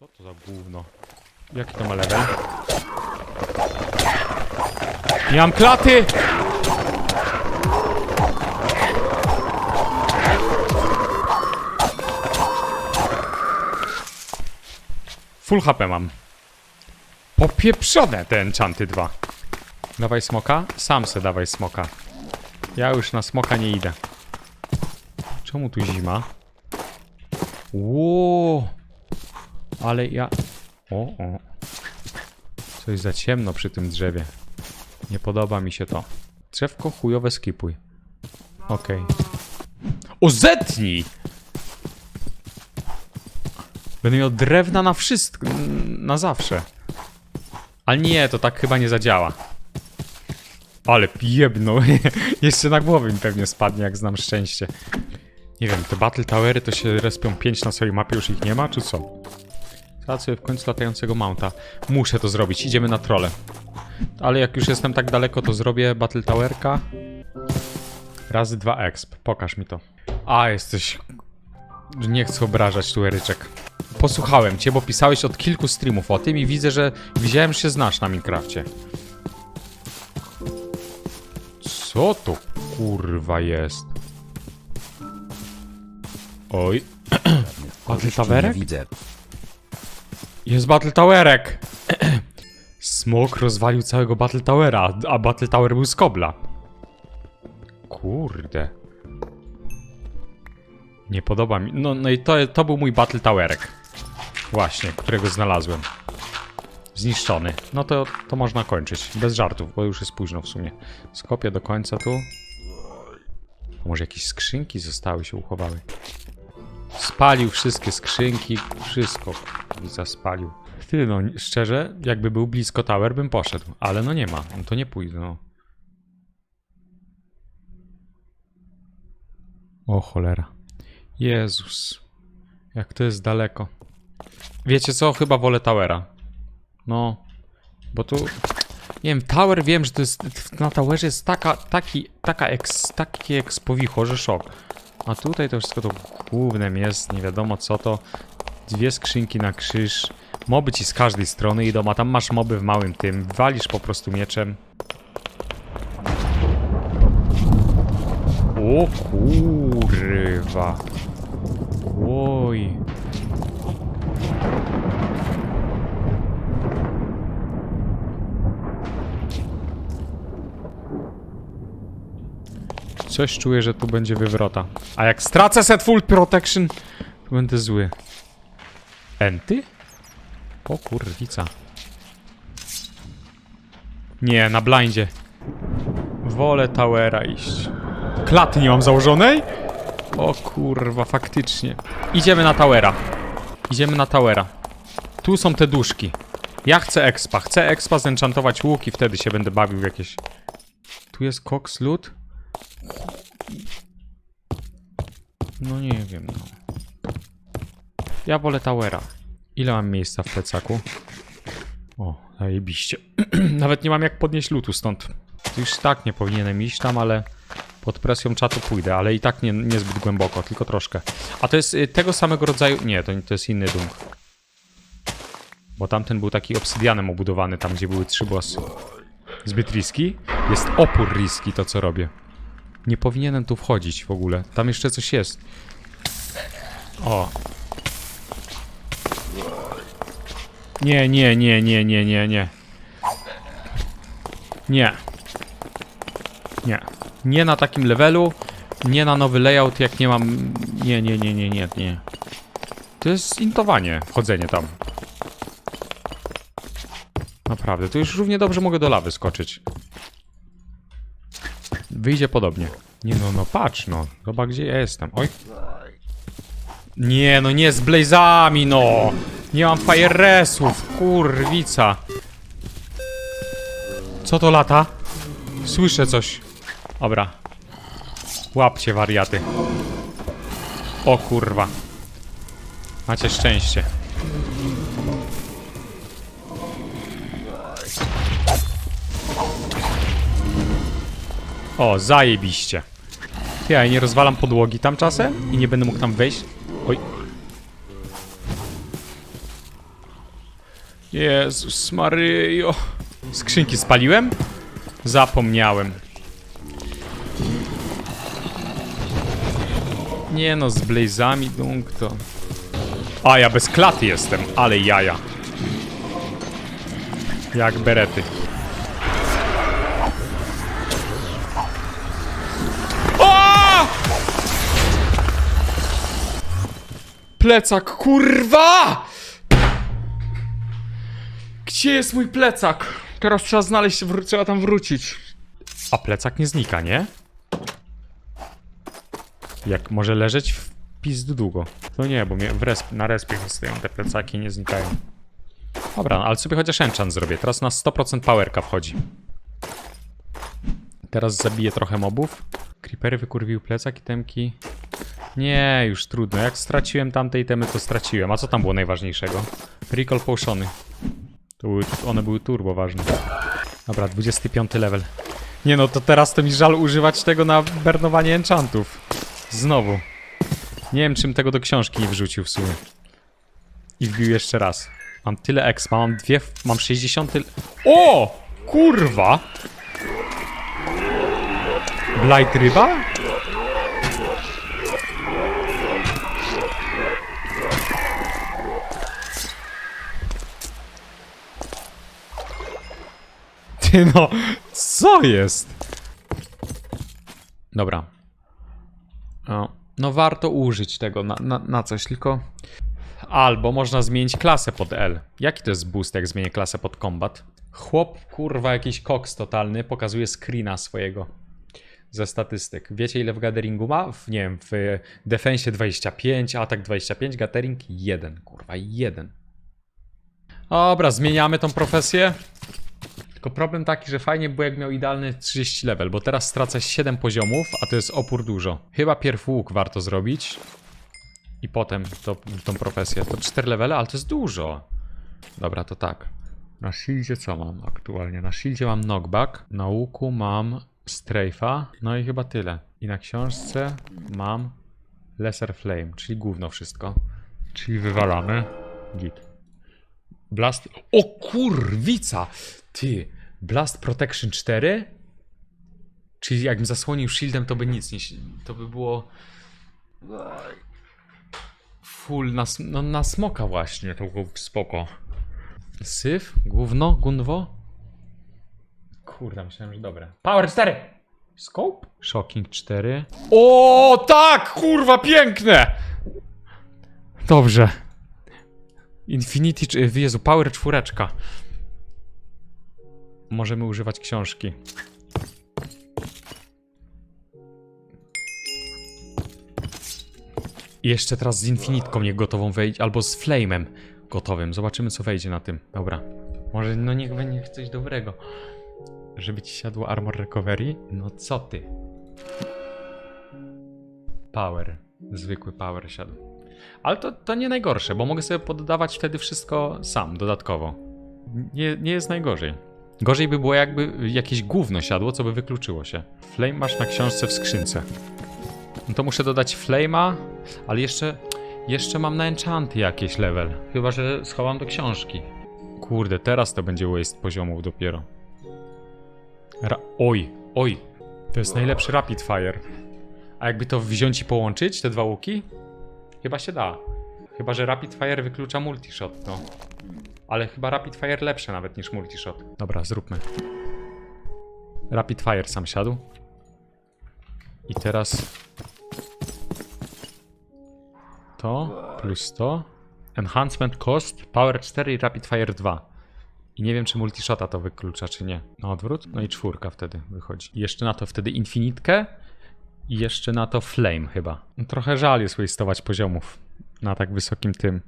Co to za gówno? Jaki to ma level? Nie mam klaty! Full HP mam. Popieprzone te enchanty dwa. Dawaj smoka? Sam se dawaj smoka. Ja już na smoka nie idę. Czemu tu zima? Ło! Ale ja... O, o. Coś za ciemno przy tym drzewie. Nie podoba mi się to. Drzewko chujowe skipuj. Okej. O, zetnij! Będę miał drewna na wszystko, na zawsze. Ale nie, to tak chyba nie zadziała. Ale jebno. Jeszcze na głowę mi pewnie spadnie, jak znam szczęście. Nie wiem, te Battle Towery to się respią 5 na swojej mapie, już ich nie ma, czy co? Sobie w końcu latającego mounta. Muszę to zrobić, idziemy na trole. Ale jak już jestem tak daleko, to zrobię Battle Towerka. Razy dwa exp. Pokaż mi to. A, jesteś... Nie chcę obrażać tu Eryczek. Posłuchałem cię, bo pisałeś od kilku streamów o tym i widzę, że widziałem, że się znasz na Minecrafcie. Co to kurwa jest? Oj. Battle Towerek? widzę. Jest Battle Towerek! Smok rozwalił całego Battle Towera, a Battle Tower był z kobla. Kurde. Nie podoba mi... No, no i to, to był mój Battle Towerek. Właśnie, którego znalazłem. Zniszczony. No to, to można kończyć. Bez żartów, bo już jest późno w sumie. Skopię do końca tu. Może jakieś skrzynki zostały, się uchowały. Spalił wszystkie skrzynki, wszystko Wiza spalił. Ty, no szczerze, jakby był blisko tower, bym poszedł, ale no nie ma, no to nie pójdę, no. O cholera. Jezus. Jak to jest daleko. Wiecie co? Chyba wolę towera. No. Bo tu... Nie wiem, tower wiem, że to jest... Na towerze jest taka, taki, taka eks, takie ekspowicho, że szok. A tutaj to wszystko to głównym jest, nie wiadomo co to. Dwie skrzynki na krzyż. Moby ci z każdej strony idą, a tam masz moby w małym tym. Walisz po prostu mieczem. O kurwa. Oj. Coś czuję, że tu będzie wywrota. A jak stracę set full protection, to będę zły. Enty? O kurwica. Nie, na blindzie. Wolę towera iść. Klaty nie mam założonej? O kurwa, faktycznie. Idziemy na towera. Idziemy na towera. Tu są te duszki. Ja chcę expa. Chcę expa zenchantować łuk i wtedy się będę bawił w jakieś... Tu jest Cox Loot? No nie wiem, no. Ja wolę towera. Ile mam miejsca w plecaku? O, zajebiście. Nawet nie mam jak podnieść lutu stąd. Już tak nie powinienem iść tam, ale pod presją czatu pójdę, ale i tak nie, niezbyt głęboko, tylko troszkę. A to jest y, tego samego rodzaju... Nie, to, to jest inny dunk. Bo tamten był taki obsydianem obudowany, tam gdzie były trzy bossy. Zbyt riski? Jest opór riski to, co robię. Nie powinienem tu wchodzić w ogóle. Tam jeszcze coś jest. O. Nie, nie, nie, nie, nie, nie, nie. Nie. Nie. Nie na takim levelu. Nie na nowy layout, jak nie mam... Nie, nie, nie, nie, nie, nie. To jest intowanie, wchodzenie tam. Naprawdę, to już równie dobrze mogę do lawy skoczyć. Wyjdzie podobnie. Nie no, no patrz no. Zobacz gdzie ja jestem. Oj. Nie no, nie z blazami no. Nie mam firesów, kurwica. Co to lata? Słyszę coś. Dobra. Łapcie wariaty. O kurwa. Macie szczęście. O, zajebiście. Ja nie rozwalam podłogi tam czasem? I nie będę mógł tam wejść? Oj. Jezus Maryjo. Skrzynki spaliłem? Zapomniałem. Nie no, z blazami dunk to... A, ja bez klaty jestem, ale jaja. Jak berety. O! Plecak, kurwa! Gdzie jest mój plecak? Teraz trzeba znaleźć, trzeba tam wrócić. A plecak nie znika, nie? Jak może leżeć w pizdu długo. To nie, bo mnie resp, na respie stoją te plecaki nie znikają. Dobra, no, ale sobie chociaż enchant zrobię. Teraz na 100% powerka wchodzi. Teraz zabiję trochę mobów. Creepery wykurwił plecak i temki. Nie, już trudno. Jak straciłem tamte itemy, to straciłem. A co tam było najważniejszego? Recall potiony. To były, one były turbo ważne. Dobra, 25 level. Nie no, to teraz to mi żal używać tego na bernowanie enchantów. Znowu. Nie wiem, czym tego do książki nie wrzucił w sumie. I wbił jeszcze raz. Mam tyle expa, mam dwie, mam 60... tyl- O! Kurwa! Blight ryba? Ty no, co jest? Dobra. O, no warto użyć tego na, na, na coś, tylko... Albo można zmienić klasę pod L. Jaki to jest boost, jak zmienię klasę pod combat? Chłop, kurwa, jakiś koks totalny, pokazuje screena swojego ze statystyk. Wiecie ile w gatheringu ma? W, nie wiem, w defensie 25, atak 25, gathering 1, kurwa, 1. Dobra, zmieniamy tą profesję. Tylko problem taki, że fajnie było jak miał idealny 30 level, bo teraz stracę 7 poziomów, a to jest opór dużo. Chyba pierw łuk warto zrobić. I potem to, tą profesję. To 4 levele, ale to jest dużo. Dobra, to tak. Na shieldzie co mam aktualnie? Na shieldzie mam knockback, na łuku mam strafe'a, no i chyba tyle. I na książce mam lesser flame, czyli gówno wszystko. Czyli wywalamy. Git. Blast. O kurwica! Ty, Blast Protection 4? Czyli jakbym zasłonił shieldem, to by nic nie. To by było. Full na, no, na smoka właśnie, to było spoko. Syf? Gówno? Gunwo? Kurde, myślałem, że dobre. Power 4! Scope? Shocking 4. O, tak! Kurwa, piękne! Dobrze. Infinity, Jezu, Power 4. Możemy używać książki. I jeszcze teraz z Infinitką niech gotową wejdzie, albo z Flame'em gotowym. Zobaczymy co wejdzie na tym. Dobra. Może no niech będzie coś dobrego. Żeby ci siadło Armor Recovery? No co ty? Power. Zwykły power siadł. Ale to, to nie najgorsze, bo mogę sobie poddawać wtedy wszystko sam, dodatkowo. Nie, nie jest najgorzej. Gorzej by było jakby jakieś gówno siadło, co by wykluczyło się. Flame masz na książce w skrzynce. No to muszę dodać flame'a, ale jeszcze, jeszcze mam na enchanty jakieś level. Chyba, że schowam do książki. Kurde, teraz to będzie waste poziomów dopiero. Ra oj, oj. To jest najlepszy rapid fire. A jakby to wziąć i połączyć, te dwa łuki? Chyba się da. Chyba, że rapid fire wyklucza multishot, no. Ale chyba Rapid Fire lepsze nawet niż Multishot. Dobra, zróbmy. Rapid Fire sam siadł. I teraz... To plus to. Enhancement Cost, Power 4 i Rapid Fire 2. I nie wiem, czy Multishota to wyklucza, czy nie. Na odwrót? No i czwórka wtedy wychodzi. I jeszcze na to wtedy Infinitkę. I jeszcze na to Flame chyba. No, trochę żal jest waste'ować poziomów na tak wysokim tym.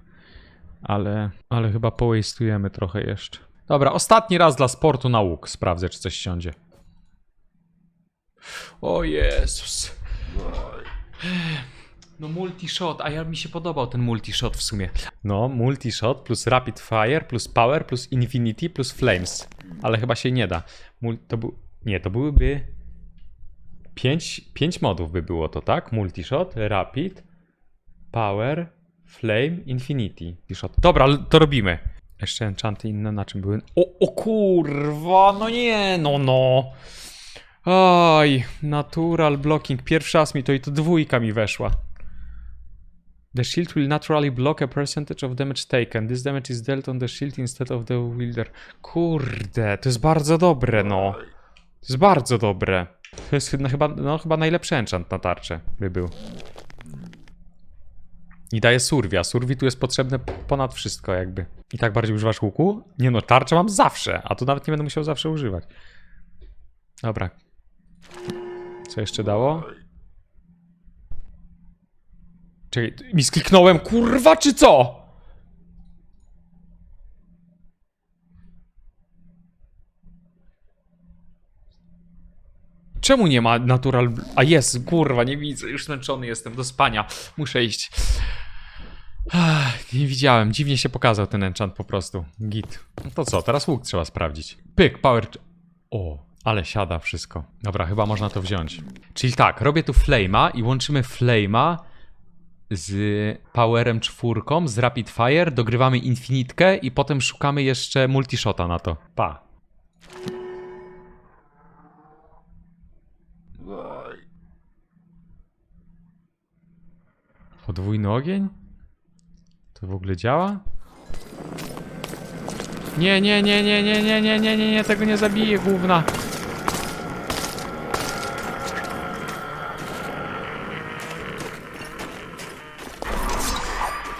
Ale, ale chyba połastujemy trochę jeszcze. Dobra, ostatni raz dla sportu na łuk. Sprawdzę, czy coś siądzie. O Jezus. No multishot, a ja mi się podobał ten multishot w sumie. No, multishot plus rapid fire plus power plus infinity plus flames. Ale chyba się nie da. To był... Nie, to byłyby... Pięć, pięć modów by było to, tak? Multishot, rapid, power, flame, infinity. Shot. Dobra, to robimy. Jeszcze enchanty inne na czym były? O, o kurwa, no nie, no no. Oj, natural blocking. Pierwszy raz mi to i to dwójka mi weszła. The shield will naturally block a percentage of damage taken. This damage is dealt on the shield instead of the wielder. Kurde, to jest bardzo dobre, no. To jest bardzo dobre. To jest no, chyba, no, chyba najlepszy enchant na tarczę by był. I daje survi, a survi tu jest potrzebne ponad wszystko jakby. I tak bardziej używasz łuku? Nie no, tarczę mam zawsze, a tu nawet nie będę musiał zawsze używać. Dobra. Co jeszcze dało? Czekaj, mi skliknąłem, kurwa, czy co? Czemu nie ma natural... A jest, kurwa, nie widzę, już zmęczony jestem, do spania. Muszę iść. Ach, nie widziałem, dziwnie się pokazał ten enchant po prostu. Git. No to co, teraz łuk trzeba sprawdzić. Pyk, power... O, ale siada wszystko. Dobra, chyba można to wziąć. Czyli tak, robię tu flame'a i łączymy flame'a z powerem czwórką, z rapid fire, dogrywamy infinitkę i potem szukamy jeszcze multishota na to. Pa. Podwójny ogień? To w ogóle działa? Nie, nie, nie, nie, nie, nie, nie, nie, nie, nie, tego nie zabiję, główna.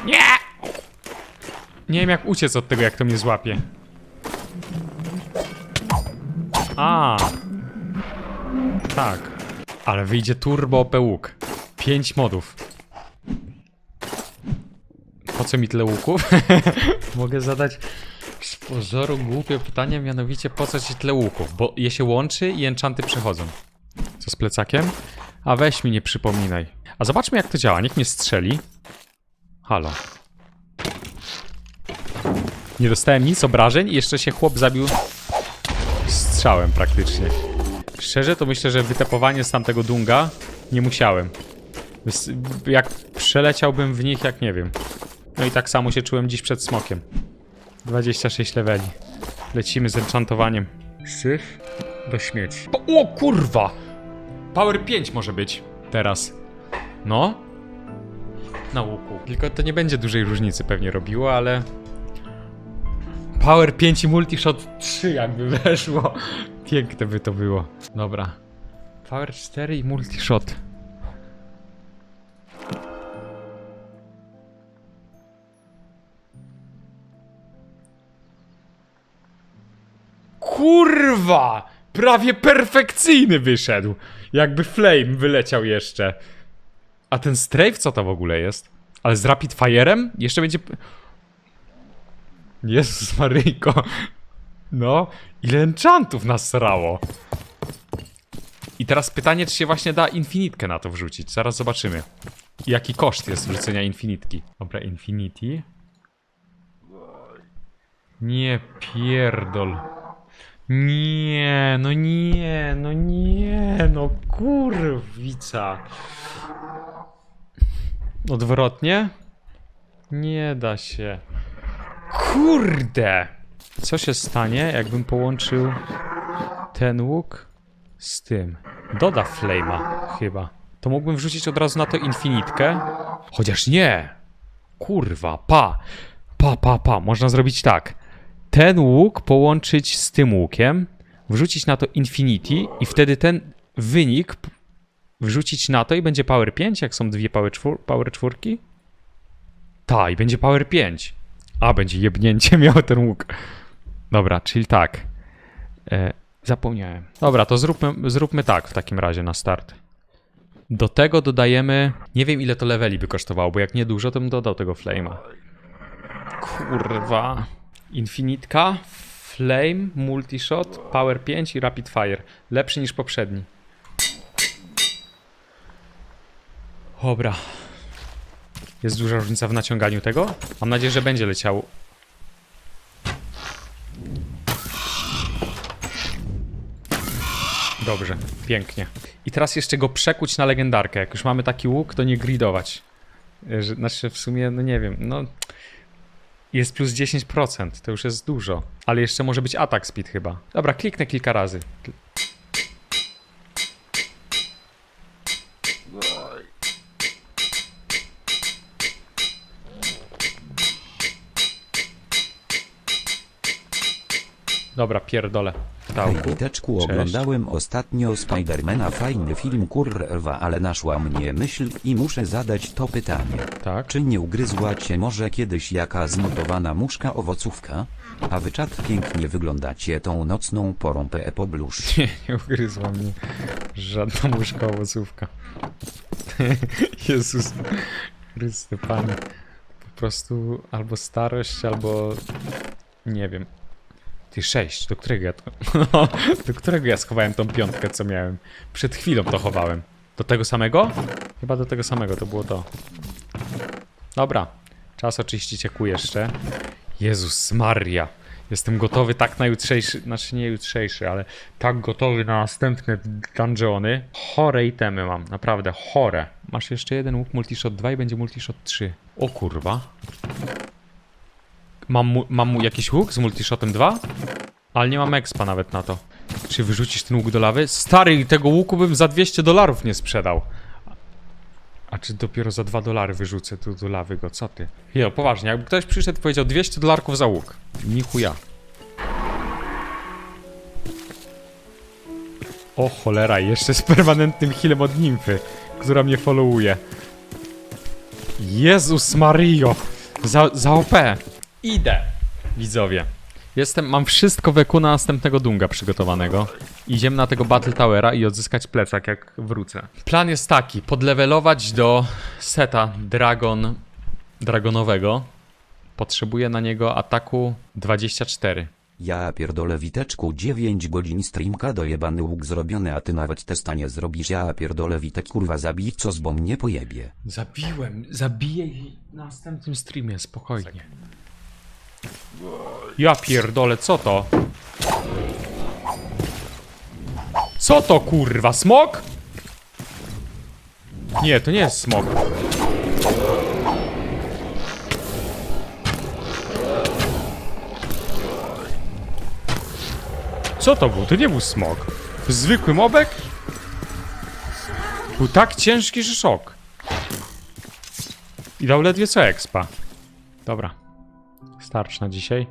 Nie! Nie wiem jak uciec od tego, jak to mnie złapie. A. Tak. Ale wyjdzie turbo OP łuk. 5 modów. Po co mi tyle łuków? Mogę zadać z pozoru głupie pytanie, mianowicie po co ci tyle łuków? Bo je się łączy i enchanty przychodzą. Co z plecakiem? A weź mi nie przypominaj. A zobaczmy jak to działa, niech mnie strzeli. Halo. Nie dostałem nic obrażeń i jeszcze się chłop zabił strzałem praktycznie. Szczerze to myślę, że wytepowanie z tamtego dunga nie musiałem. Jak przeleciałbym w nich, jak nie wiem. No i tak samo się czułem dziś przed smokiem. 26 leveli. Lecimy z enchantowaniem. Syf do śmieci. O, o kurwa! Power 5 może być teraz. No. Na łuku. Tylko to nie będzie dużej różnicy pewnie robiło, ale... Power 5 i multishot 3 jakby weszło. Piękne by to było. Dobra. Power 4 i multishot. Kurwa! Prawie perfekcyjny wyszedł. Jakby flame wyleciał jeszcze. A ten strafe co to w ogóle jest? Ale z rapid fire'em? Jeszcze będzie... Jezus Maryjko. No, ile enchantów nasrało. I teraz pytanie, czy się właśnie da infinitkę na to wrzucić. Zaraz zobaczymy. Jaki koszt jest wrzucenia infinitki. Dobra, infinity. Nie pierdol. Nie, no nie, no nie, no kurwica. Odwrotnie? Nie da się. Kurde! Co się stanie, jakbym połączył ten łuk z tym? Doda flame'a chyba. To mógłbym wrzucić od razu na to infinitkę. Chociaż nie! Kurwa, pa! Pa, pa, pa. Można zrobić tak. Ten łuk połączyć z tym łukiem, wrzucić na to infinity i wtedy ten wynik wrzucić na to i będzie power 5, jak są dwie power, czwór, power czwórki. Ta, i będzie power 5. A, będzie jebnięcie miał ten łuk. Dobra, czyli tak. E, zapomniałem. Dobra, to zróbmy, zróbmy tak w takim razie na start. Do tego dodajemy. Nie wiem ile to leveli by kosztowało, bo jak nie dużo, to bym dodał tego flame'a. Kurwa. Infinitka, Flame, Multishot, Power 5 i Rapid Fire. Lepszy niż poprzedni. Dobra. Jest duża różnica w naciąganiu tego? Mam nadzieję, że będzie leciał. Dobrze, pięknie. I teraz jeszcze go przekuć na legendarkę. Jak już mamy taki łuk, to nie gridować. E, znaczy w sumie, no nie wiem, no... Jest plus 10%, to już jest dużo. Ale jeszcze może być atak speed chyba. Dobra, kliknę kilka razy. Dobra, pierdolę. Hej Witeczku, Cześć. oglądałem ostatnio Spidermana, fajny film kurwa, ale naszła mnie myśl i muszę zadać to pytanie. Tak. Czy nie ugryzła cię może kiedyś jaka zmutowana muszka owocówka? A wy czat pięknie wyglądacie tą nocną porą PE poblusz. Nie, nie ugryzła mnie żadna muszka owocówka. Jezus Chryste Panie. Po prostu albo starość, albo nie wiem. Ty sześć, do którego ja to... do którego ja schowałem tą piątkę, co miałem? Przed chwilą to chowałem. Do tego samego? Chyba do tego samego, to było to. Dobra, czas oczyścić eku jeszcze. Jezus Maria. Jestem gotowy tak na jutrzejszy, znaczy nie jutrzejszy, ale tak gotowy na następne dungeony. Chore itemy mam, naprawdę chore. Masz jeszcze jeden łuk multishot 2 i będzie multishot 3. O kurwa. Mam, mu, mam mu jakiś łuk z multishotem 2? Ale nie mam expa nawet na to. Czy wyrzucisz ten łuk do lawy? Stary, tego łuku bym za 200 dolarów nie sprzedał. A czy dopiero za 2 dolary wyrzucę tu do lawy go? Co ty? Jo, poważnie, jakby ktoś przyszedł i powiedział 200 dolarków za łuk. Ni chuja. O cholera, jeszcze z permanentnym healem od nimfy, która mnie followuje. Jezus Mario! Za, za OP! Idę! Widzowie. Jestem, mam wszystko w eku na następnego dunga przygotowanego. Idziemy na tego Battle Towera i odzyskać plecak, jak wrócę. Plan jest taki, podlewelować do seta Dragon Dragonowego. Potrzebuję na niego ataku 24. Ja pierdolę Witeczku 9 godzin streamka dojebany łuk zrobiony, a ty nawet testa nie zrobisz. Ja pierdolę Witek kurwa zabij co z bo mnie pojebie. Zabiłem, zabiję jej na następnym streamie, spokojnie. Ja pierdolę, co to? Co to kurwa, smok? Nie, to nie jest smok. Co to był? To nie był smok. Zwykły mobek? Był tak ciężki, że szok. I dał ledwie co expa. Dobra. Starcz na dzisiaj.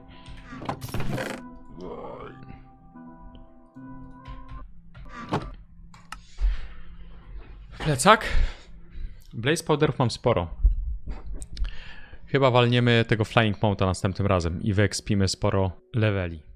Plecak. Blaze powderów mam sporo. Chyba walniemy tego Flying Mounta następnym razem i wyekspimy sporo leveli.